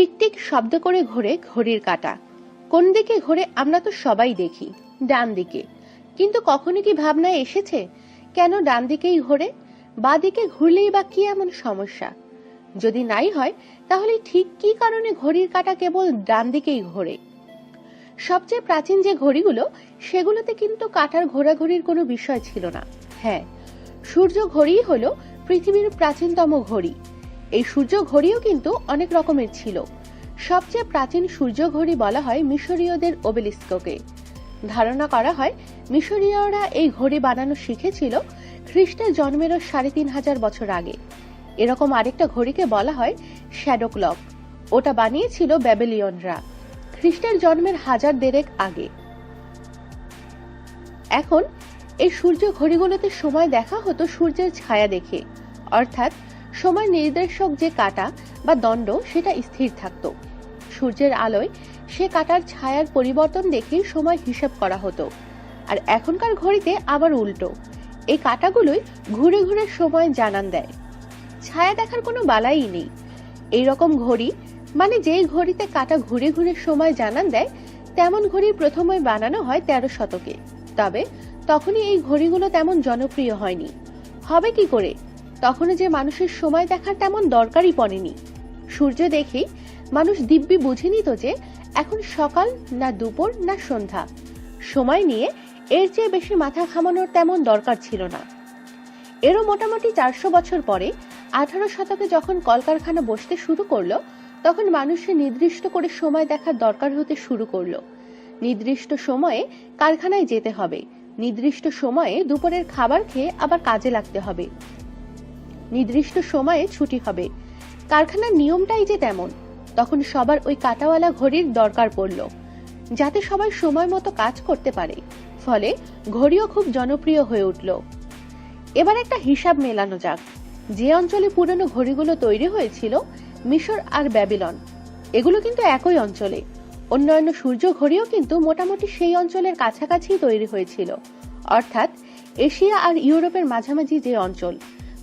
টিকটিক শব্দ করে ঘোরে ঘড়ির কাঁটা। কোন দিকে ঘোরে আমরা তো সবাই দেখি, ডান দিকে। কিন্তু কখনো কি ভাবনায় এসেছে? কেন ডান দিকেই ঘোরে? বা দিকে ঘুরলেই বা কি এমন সমস্যা? যদি নাই হয়, তাহলে ঠিক কি কারণে ঘড়ির কাঁটা কেবল ডান দিকেই ঘোরে? সবচেয়ে প্রাচীন যে ঘড়িগুলো, সেগুলোতে কিন্তু কাঁটার ঘোরাঘড়ির কোনো বিষয় ছিল না। হ্যাঁ সূর্য ঘড়িই হলো পৃথিবীর প্রাচীনতম ঘড়ি। এই সূর্য ঘড়িও কিন্তু অনেক রকমের ছিল। সবচেয়ে প্রাচীন সূর্য ঘড়ি বলা হয় মিশরীয়দের ওবেলিস্ককে। ধারণা করা হয় মিশরীয়রা এই ঘড়ি বানানো শিখেছিল খ্রিস্টের জন্মেরও সাড়ে তিন হাজার বছর আগে। এরকম আরেকটা ঘড়িকে বলা হয় শ্যাডো ক্লক ওটা বানিয়েছিল ব্যাবেলিয়নরা। খ্রিস্টের জন্মের হাজার দেড়েক আগে। এখন এই সূর্য ঘড়িগুলোতে সময় দেখা হতো সূর্যের ছায়া দেখে। অর্থাৎ সময় নির্দেশক যে কাটা বা দণ্ড, সেটা স্থির থাকতো। সূর্যের আলোয় সে কাটার ছায়ার পরিবর্তন দেখেই সময় হিসাব করা হতো। আর এখনকার ঘড়িতে আবার উল্টো। এই কাটাগুলোই ঘুরে ঘুরে সময় জানান দেয়। ছায়া দেখার কোনো বালাই নেই। এই রকম ঘড়ি মানে যেই ঘড়িতে কাটা ঘুরে ঘুরে সময় জানান দেয়, তেমন ঘড়ি প্রথমে বানানো হয় তেরো শতকে। তবে তখনই এই ঘড়িগুলো তেমন জনপ্রিয় হয়নি। হবে কি করে? তখনও যে মানুষের সময় দেখার তেমন দরকারই পড়েনি। সূর্য দেখেই মানুষ দিব্যি বুঝে নিত যে এখন সকাল না দুপুর না সন্ধ্যা। সময় নিয়ে এর চেয়ে বেশি মাথা ঘামানোর তেমন দরকার ছিল না। এরও মোটামুটি চারশো বছর পরে আঠারো শতকে যখন কলকারখানা বসতে শুরু করল, তখন মানুষের নির্দিষ্ট করে সময় দেখার দরকার হতে শুরু করল। নির্দিষ্ট সময়ে কারখানায় যেতে হবে, নির্দিষ্ট সময়ে দুপুরের খাবার খেয়ে আবার কাজে লাগতে হবে। নির্দিষ্ট সময়ে ছুটি হবে। কারখানার নিয়মটাই যে তেমন। তখন সবার ওই কাটাওয়ালা ঘড়ির দরকার পড়ল। যাতে সবাই সময় মতো কাজ করতে পারে। ফলে ঘড়িও খুব জনপ্রিয় হয়ে উঠল। এবার একটা হিসাব মেলানো যাক। যে অঞ্চলে পুরনো ঘড়িগুলো তৈরি হয়েছিল, মিশর আর ব্যাবিলন, এগুলো কিন্তু একই অঞ্চলে। অন্যান্য সূর্য ঘড়িও কিন্তু মোটামুটি সেই অঞ্চলের কাছাকাছি তৈরি হয়েছিল। অর্থাৎ এশিয়া আর ইউরোপের মাঝামাঝি যে অঞ্চল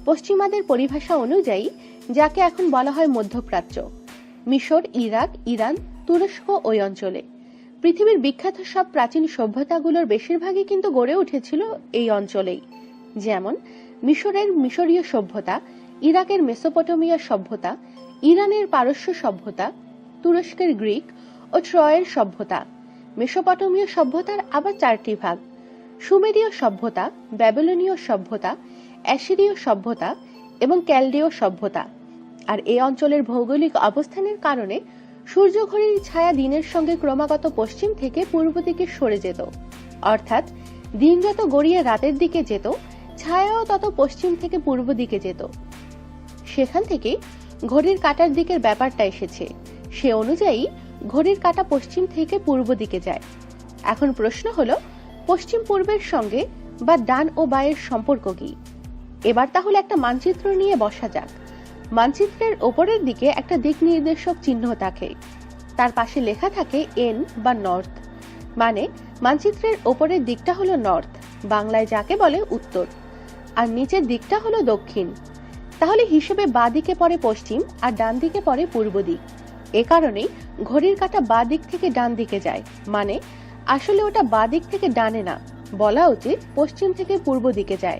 পশ্চিমাদের পরিভাষা অনুযায়ী, যাকে এখন বলা হয় মধ্যপ্রাচ্য, মিশর, ইরাক, ইরান, তুরস্ক ওই অঞ্চলে। পৃথিবীর বিখ্যাত সব প্রাচীন সভ্যতাগুলোর বেশিরভাগই কিন্তু গড়ে উঠেছিল এই অঞ্চলেই। যেমন, মিশরের মিশরীয় সভ্যতা, ইরাকের মেসোপটেমিয়া সভ্যতা, ইরানের পারস্য সভ্যতা, তুরস্কের গ্রিক ও ট্রয়ের সভ্যতা। মেসোপটেমীয় সভ্যতার আবার চারটি ভাগ। সুমেরীয় সভ্যতা, ব্যাবিলনীয় সভ্যতা অ্যাসিরীয় সভ্যতা এবং ক্যালডীয় সভ্যতা। আর এই অঞ্চলের ভৌগোলিক অবস্থানের কারণে সূর্যঘড়ির ছায়া দিনের সঙ্গে ক্রমাগত পশ্চিম থেকে পূর্ব দিকে সরে যেত। অর্থাৎ দিন যত গড়িয়ে রাতের দিকে যেত, ছায়াও তত পশ্চিম থেকে পূর্ব দিকে যেত। সেখান থেকে ঘড়ির কাটার দিকের ব্যাপারটা এসেছে। সে অনুযায়ী ঘড়ির কাটা পশ্চিম থেকে পূর্ব দিকে যায়। এখন প্রশ্ন হলো পশ্চিম পূর্বের সঙ্গে বা ডান ও বায়ের সম্পর্ক কি? এবার তাহলে একটা মানচিত্র নিয়ে বসা যাক। মানচিত্রের ওপরের দিকে একটা দিক নির্দেশক চিহ্ন থাকে। তার পাশে লেখা থাকে এন বা নর্থ। মানে মানচিত্রের ওপরের দিকটা হলো নর্থ, বাংলায় যাকে বলে উত্তর। আর নিচের দিকটা হলো দক্ষিণ। তাহলে হিসেবে বাঁ দিকে পড়ে পশ্চিম আর ডান দিকে পড়ে পূর্ব দিক। এ কারণেই ঘড়ির কাঁটা বাঁ দিক থেকে ডান দিকে যায়। মানে আসলে ওটা বাঁ দিক থেকে ডানে না, বলা উচিত পশ্চিম থেকে পূর্ব দিকে যায়।